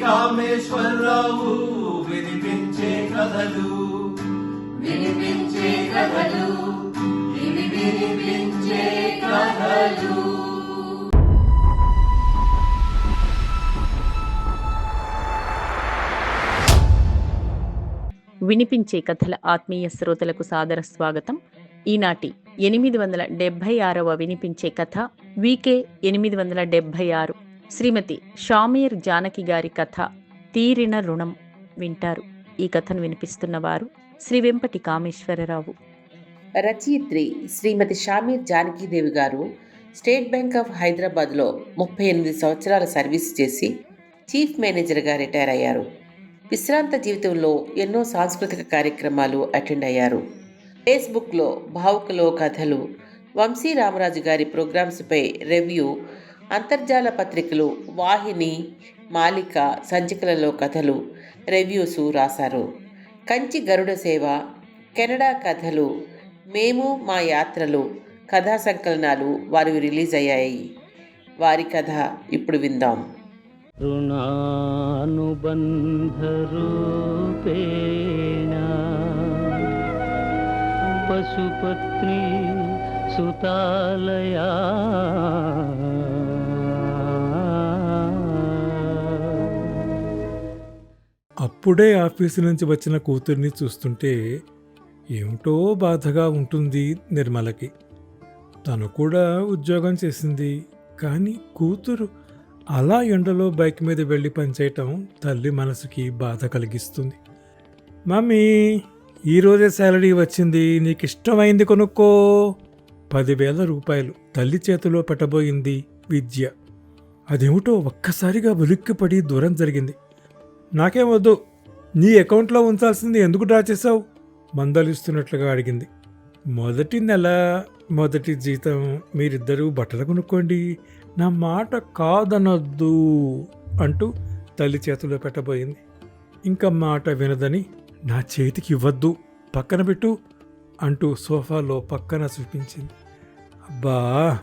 కామేశ్వరరావు వినిపించే కథలు. వినిపించే కథలు. ఇవి వినిపించే కథలు. వినిపించే కథల ఆత్మీయ శ్రోతలకు సాదర స్వాగతం. ఈనాటి ఎనిమిది వందల డెబ్భై ఆరవ వినిపించే కథ వికే ఎనిమిది వందల డెబ్భై ఆరు. శ్రీమతి షామీర్ జానకి గారి కథ తీరిన రుణం వింటారు. ఈ కథను వినిపిస్తున్న వారు శ్రీ వెంపటి కామేశ్వరరావు. రచయిత్రి శ్రీమతి షామీర్ జానకీదేవి గారు స్టేట్ బ్యాంక్ ఆఫ్ హైదరాబాద్లో ముప్పై ఎనిమిది సంవత్సరాల సర్వీస్ చేసి చీఫ్ మేనేజర్గా రిటైర్ అయ్యారు. విశ్రాంత జీవితంలో ఎన్నో సాంస్కృతిక కార్యక్రమాలు అటెండ్ అయ్యారు. ఫేస్బుక్లో భావుకలో కథలు వంశీ రామరాజు గారి ప్రోగ్రామ్స్పై రివ్యూ అంతర్జాల పత్రికలు వాహిని మాలిక సంచికలలో కథలు రివ్యూస్ రాశారు. కంచి గరుడ సేవ కెనడా కథలు మేము మా యాత్రలు కథా సంకలనాలు వారివి రిలీజ్ అయ్యాయి. వారి కథ ఇప్పుడు విందాం. రుణానుబంధరూపేణ పశుపత్ని సుతాలయా అప్పుడే ఆఫీసు నుంచి వచ్చిన కూతుర్ని చూస్తుంటే ఏమిటో బాధగా ఉంటుంది నిర్మలకి. తను కూడా ఉద్యోగం చేసింది కానీ కూతురు అలా ఎండలో బైక్ మీద వెళ్ళి పనిచేయటం తల్లి మనసుకి బాధ కలిగిస్తుంది. మమ్మీ ఈరోజే శాలరీ వచ్చింది నీకు ఇష్టమైంది కొనుక్కో. పదివేల రూపాయలు తల్లి చేతిలో పెట్టబోయింది విద్య. అదేమిటో ఒక్కసారిగా ఉలిక్కిపడి దూరం జరిగింది. నాకేం వద్దు నీ అకౌంట్లో ఉంచాల్సింది ఎందుకు డ్రా చేసావు మందలిస్తున్నట్లుగా అడిగింది. మొదటి నెల మొదటి జీతం మీరిద్దరూ బట్టలు కొనుక్కోండి. నా మాట కాదనొద్దు అంటూ తల్లి చేతిలో పెట్టబోయింది. ఇంకా మాట వినదని నా చేతికి ఇవ్వద్దు పక్కన పెట్టు అంటూ సోఫాలో పక్కన చూపించింది. అబ్బా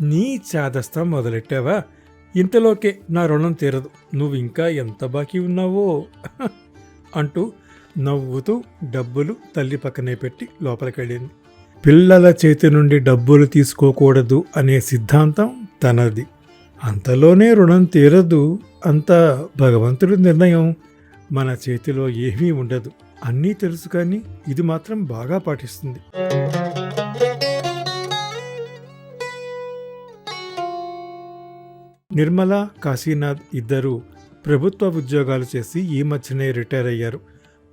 నీ చాదస్తం మొదలెట్టావా? ఇంతలోకే నా రుణం తీరదు. నువ్వు ఇంకా ఎంత బాకీ ఉన్నావో? అంటూ నవ్వుతూ డబ్బులు తల్లి పక్కనే పెట్టి లోపలికెళ్ళింది. పిల్లల చేతి నుండి డబ్బులు తీసుకోకూడదు అనే సిద్ధాంతం తనది. అంతలోనే రుణం తీరదు అంత భగవంతుడి నిర్ణయం. మన చేతిలో ఏమీ ఉండదు. అన్నీ తెలుసు కానీ ఇది మాత్రం బాగా పాటిస్తుంది. నిర్మల కాశీనాథ్ ఇద్దరు ప్రభుత్వ ఉద్యోగాలు చేసి ఈ మధ్యనే రిటైర్ అయ్యారు.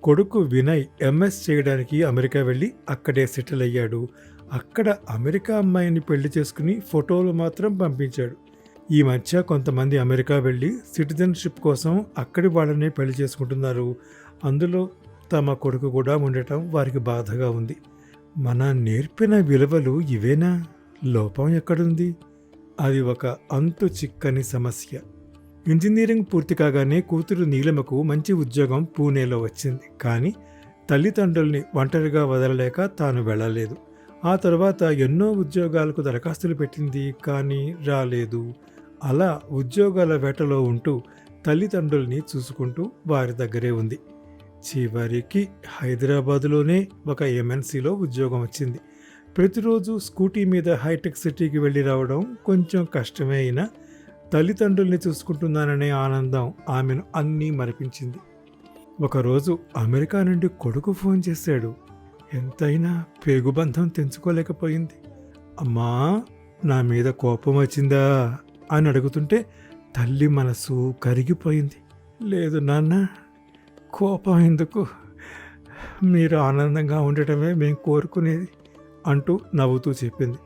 కొడుకు వినయ్ ఎంఎస్ చేయడానికి అమెరికా వెళ్ళి అక్కడే సెటిల్ అయ్యాడు. అక్కడ అమెరికా అమ్మాయిని పెళ్ళి చేసుకుని ఫోటోలు మాత్రం పంపించాడు. ఈ మధ్య కొంతమంది అమెరికా వెళ్ళి సిటిజన్షిప్ కోసం అక్కడి వాళ్ళనే పెళ్ళి చేసుకుంటున్నారు. అందులో తమ కొడుకు కూడా ఉండటం వారికి బాధగా ఉంది. మన నేర్పిన విలువలు ఇవేనా? లోపం ఎక్కడుంది? అది ఒక అంతు చిక్కని సమస్య. ఇంజనీరింగ్ పూర్తి కాగానే కూతురు నీలిమకు మంచి ఉద్యోగం పూణేలో వచ్చింది. కానీ తల్లిదండ్రుల్ని ఒంటరిగా వదలలేక తాను వెళ్ళలేదు. ఆ తర్వాత ఎన్నో ఉద్యోగాలకు దరఖాస్తులు పెట్టింది కానీ రాలేదు. అలా ఉద్యోగాల వేటలో ఉంటూ తల్లిదండ్రుల్ని చూసుకుంటూ వారి దగ్గరే ఉంది. చివరికి హైదరాబాదులోనే ఒక ఎంఎన్సీలో ఉద్యోగం వచ్చింది. ప్రతిరోజు స్కూటీ మీద హైటెక్ సిటీకి వెళ్ళి రావడం కొంచెం కష్టమే అయినా తల్లిదండ్రుల్ని చూసుకుంటున్నాననే ఆనందం ఆమెను అన్నీ మరిపించింది. ఒకరోజు అమెరికా నుండి కొడుకు ఫోన్ చేశాడు. ఎంతైనా పేగుబంధం తెంచుకోలేకపోయింది. అమ్మా నా మీద కోపం వచ్చిందా? అని అడుగుతుంటే తల్లి మనసు కరిగిపోయింది. లేదు నాన్న కోపం ఎందుకు? మీరు ఆనందంగా ఉండటమే మేము కోరుకునేది అంటూ నవ్వుతూ చెప్పింది.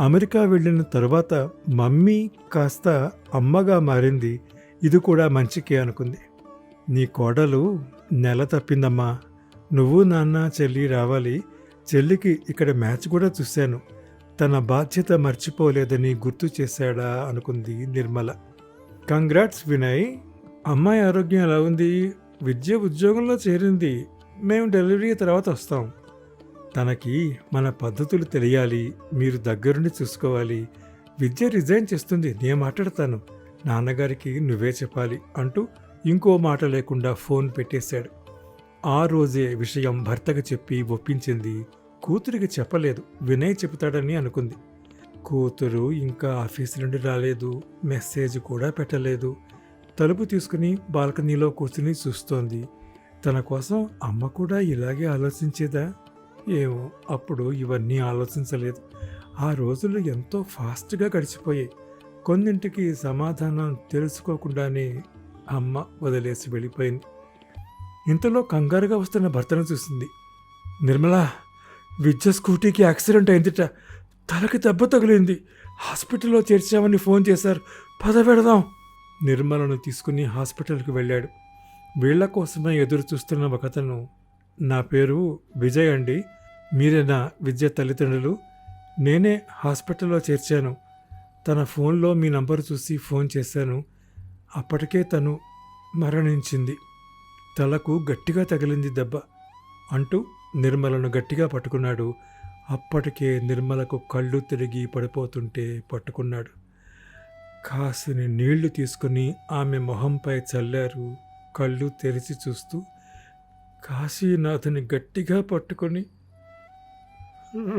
అమెరికా వెళ్ళిన తరువాత మమ్మీ కాస్త అమ్మగా మారింది. ఇది కూడా మంచికే అనుకుంది. నీ కోడలు నెల తప్పిందమ్మా. నువ్వు నాన్న చెల్లి రావాలి. చెల్లికి ఇక్కడ మ్యాచ్ కూడా చూశాను. తన బాధ్యత మర్చిపోలేదని గుర్తు చేశాడా అనుకుంది నిర్మల. కంగ్రాట్స్ వినయ్. అమ్మాయి ఆరోగ్యం ఎలా ఉంది? విద్య ఉద్యోగంలో చేరింది. మేము డెలివరీ తర్వాత వస్తాం. తనకి మన పద్ధతులు తెలియాలి మీరు దగ్గరుండి చూసుకోవాలి. విద్య రిజైన్ చేస్తుంది నేను మాట్లాడతాను. నాన్నగారికి నువ్వే చెప్పాలి అంటూ ఇంకో మాట లేకుండా ఫోన్ పెట్టేశాడు. ఆ రోజే విషయం భర్తకు చెప్పి ఒప్పించింది. కూతురికి చెప్పలేదు వినయ్ చెబుతాడని అనుకుంది. కూతురు ఇంకా ఆఫీస్ నుండి రాలేదు మెసేజ్ కూడా పెట్టలేదు. తలుపు తీసుకుని బాల్కనీలో కూర్చుని చూస్తోంది. తన కోసం అమ్మ కూడా ఇలాగే ఆలోచించేదా? ఏమో అప్పుడు ఇవన్నీ ఆలోచించలేదు. ఆ రోజులు ఎంతో ఫాస్ట్గా గడిచిపోయాయి. కొన్నింటికి సమాధానం తెలుసుకోకుండానే అమ్మ వదిలేసి వెళ్ళిపోయింది. ఇంతలో కంగారుగా వస్తున్న భర్తను చూసింది. నిర్మలా విద్య స్కూటీకి యాక్సిడెంట్ అయిందిట. తలకి దెబ్బ తగిలింది. హాస్పిటల్లో చేర్చామని ఫోన్ చేశారు. పద పెడదాం నిర్మలను తీసుకుని హాస్పిటల్కి వెళ్ళాడు. వీళ్ళ కోసమే ఎదురు చూస్తున్న ఒకతను నా పేరు విజయ్ అండి. మీరేనా విద్య తల్లిదండ్రులు. నేనే హాస్పిటల్లో చేర్చాను. తన ఫోన్లో మీ నంబరు చూసి ఫోన్ చేశాను. అప్పటికే తను మరణించింది. తలకు గట్టిగా తగిలింది దెబ్బ అంటూ నిర్మలను గట్టిగా పట్టుకున్నాడు. అప్పటికే నిర్మలకు కళ్ళు తిరిగి పడిపోతుంటే పట్టుకున్నాడు. కాసిని నీళ్ళు తీసుకుని ఆమె మొహంపై చల్లారు. కళ్ళు తెరిచి చూస్తూ కాశీనాథుని గట్టిగా పట్టుకొని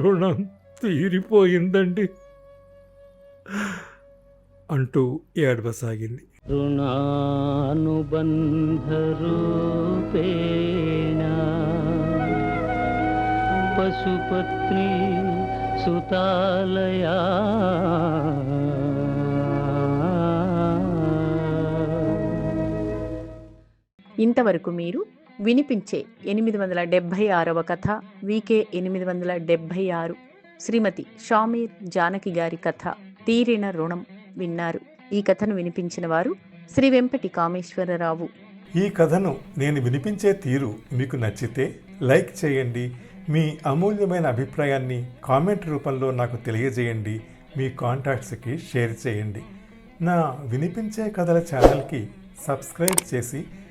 రుణం తీరిపోయిందండి అంటూ ఏడవసాగింది. రుణానుబంధరూపేణ పశుపత్ని సుతాలయా. ఇంతవరకు మీరు వినిపించే ఎనిమిది వందల డెబ్భై ఆరవ కథ వికే ఎనిమిది వందల డెబ్భై ఆరు. శ్రీమతి షామీర్ జానకి గారి కథ తీరిన రుణం విన్నారు. ఈ కథను వినిపించిన వారు శ్రీ వెంపటి కామేశ్వరరావు ఈ కథను నేను వినిపించే తీరు మీకు నచ్చితే లైక్ చేయండి. మీ అమూల్యమైన అభిప్రాయాన్ని కామెంట్ రూపంలో నాకు తెలియజేయండి. మీ కాంటాక్ట్స్కి షేర్ చేయండి. నా వినిపించే కథల ఛానల్కి సబ్స్క్రైబ్ చేసి